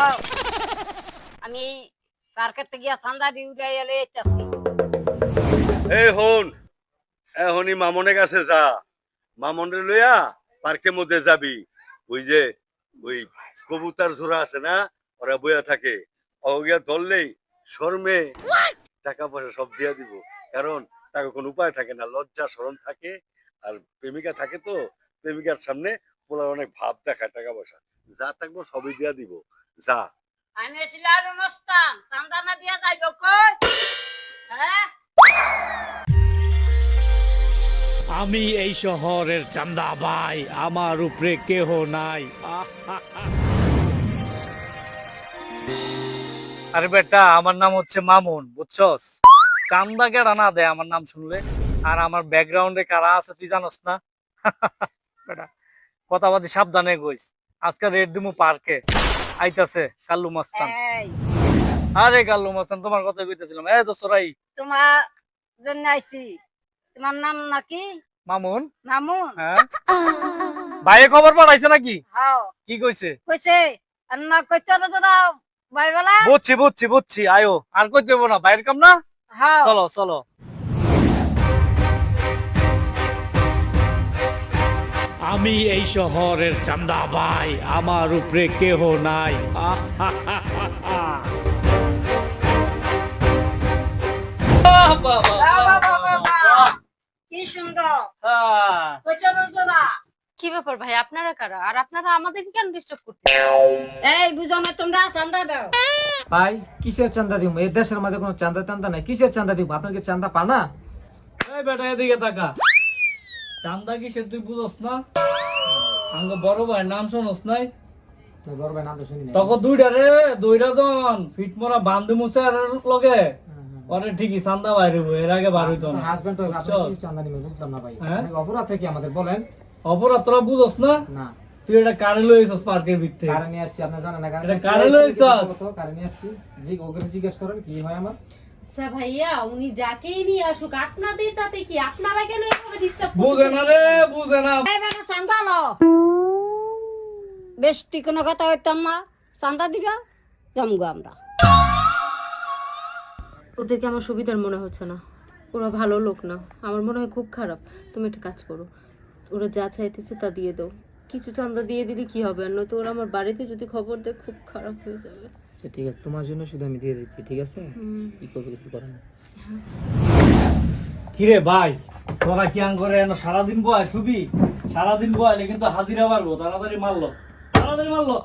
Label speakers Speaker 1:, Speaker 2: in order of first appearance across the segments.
Speaker 1: আমি উড়াই এলে
Speaker 2: এই হন এখনই মামনের কাছে যা। মামনের লইয়া পার্কের মধ্যে যাবি। ওই যে, ওই কবুতার জোড়া আছে না, ওরা বইয়া থাকে। অগিয়া ধরলেই শর্মে টাকা পয়সা সব দিয়া দিব। কারণ তাকে কোনো উপায় থাকে না। লজ্জা, শরম থাকে। আর প্রেমিকা থাকে তো, প্রেমিকার সামনে পোলার অনেক ভাব দেখায় টাকা পয়সা। যা থাকব সবই দিয়া দিব। যা।
Speaker 1: আমি এসেছিল অনুষ্ঠান। চান্দা না দিয়া যাইব কই? হ্যাঁ?
Speaker 3: আমি এই শহরের চান্দা ভাই আমার উপরে কেহ নাই। আরে বেটা আমার নাম হচ্ছে মামুন বুঝছস? চান্দা কেডা না দেয় আমার নাম শুনলে। আর আমার ব্যাকগ্রাউন্ডে কারা আছে তুই জানোস না? কথাবাদি সাবধানে গইস আজকে রেড দিমু পার্কে। আইতাছে কাল্লু মাস্তান। আরে কাল্লু মাস্তান তোমার কথা কইতেছিলাম। এ দোস্তরাই
Speaker 1: তোমার জন্য আইছি। তোমার নাম নাকি?
Speaker 3: মামুন।
Speaker 1: মামুন।
Speaker 3: হ্যাঁ। ভাইয়ে খবর পাঠাইছে নাকি?
Speaker 1: হ্যাঁ।
Speaker 3: কি কইছে?
Speaker 1: কইছে আর না কইতে তো তোরা বাইবেলা
Speaker 3: বুঝছি বুঝছি বুঝছি। আয়ো আর কই দেবো না। বাইরের কাম না?
Speaker 1: হ্যাঁ।
Speaker 3: চলো চলো। আমি এই শহরের চান্দা ভাই আমার উপরে কেহ নাই।
Speaker 1: কি সুন্দর।
Speaker 4: ব্যাপার ভাই আপনারা কারা? আর আপনারা আমাদেরকে কেন ডিস্টার্ব করতে
Speaker 1: এই বুঝো না তোমরা চান্দা দাও।
Speaker 5: ভাই কিসের চান্দা দিব এই দেশের মাঝে কোনো চান্দা টান্দা নাই। কিসের চান্দা দিব আপনার কি চান্দা পানা?
Speaker 3: এই বেটা এদিকে তাকা। চান্দা কি সে তুই বুঝস না? আঙ্গ বড় ভাই নাম শোনস নাই?
Speaker 5: বড় ভাই নাম তো শুনি
Speaker 3: তখন দুইটা রে দুইটা জন ফিট মরা বান্ধু মুছে লগে। ওরে ঠিকই চান্দা বাইরে এর আগে বার হইতো না।
Speaker 5: হাজবেন্ড তো? কি চান্দা নিবে বুঝলাম না ভাই।
Speaker 3: হ্যাঁ?
Speaker 5: অপরাধ থেকে আমাদের বলেন।
Speaker 3: অপরাধ তোরা বুঝস না?
Speaker 5: না।
Speaker 3: তুই এটা কারে লইছস পার্কের ভিতরে
Speaker 5: কারে নিয়ে আসছি আপনি জানেন না কারে
Speaker 3: এটা কারে লইছাস?
Speaker 5: কারে নিয়ে আসছি? জি ওকে জিজ্ঞেস করেন কি হয় আমার?
Speaker 4: আচ্ছা ভাইয়া উনি যাকেই নিয়ে আসুক আপনাদের তাতে কি আপনারা কেন এভাবে ডিস্টার্ব
Speaker 3: বুঝে না রে বুঝে না।
Speaker 1: লো। বেশ তুই কোনো কথা হইতাম না। চান্দা দিবা জমগো আমরা।
Speaker 4: ওদেরকে আমার সুবিধার মনে হচ্ছে না। ওরা ভালো লোক না। আমার মনে হয় খুব খারাপ। তুমি একটা কাজ করো। ওরা যা চাইতেছে তা দিয়ে দাও। কিছু চান্দা দিয়ে দিলে কি হবে? আর নয়তো ওরা আমার বাড়িতে যদি খবর দেয় খুব খারাপ হয়ে যাবে।
Speaker 5: আচ্ছা ঠিক আছে। তোমার জন্য শুধু আমি দিয়ে দিচ্ছি ঠিক আছে। কি করবে কিছু করেন
Speaker 3: কিরে ভাই তোরা কি আং করে এনো সারাদিন বয় ছবি? সারাদিন বয়লে কিন্তু হাজিরা মারবো তাড়াতাড়ি মারলো। তাড়াতাড়ি মারলো।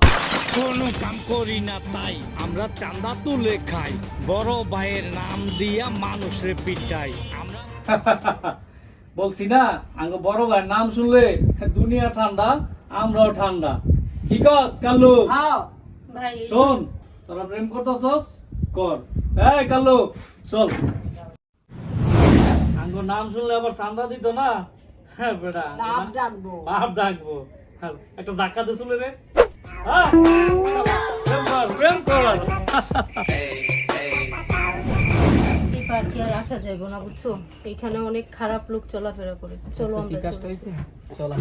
Speaker 3: কোনো কাম করি না তাই আমরা চান্দা তুলে খাই। বড় ভাইয়ের নাম দিয়া মানুষরে পিটাই। আমরা বলছি না আঙ্গ বড় ভাইয়ের নাম শুনলে দুনিয়া ঠান্ডা। আমরাও ঠান্ডা। কি কস কাল্লু?
Speaker 1: হ্যাঁ
Speaker 3: শোন তোরা প্রেম করতেছস? কর। এই কাল্লু চল। আঙ্গ নাম শুনলে আবার চান্দা দিত না? হ্যাঁ বেটা
Speaker 1: নাম ডাকবো।
Speaker 3: বাপ ডাকবো। হ্যাঁ, একটা ধাক্কা দিছিল রে। হ্যাঁ? প্রেম কর প্রেম কর।
Speaker 4: এই পার্কে আর আসা যাবে না বুঝছ? এখানে অনেক খারাপ লোক চলাফেরা করে। চলো
Speaker 5: আচ্ছা,
Speaker 4: আমরা
Speaker 5: কাজটা
Speaker 4: চল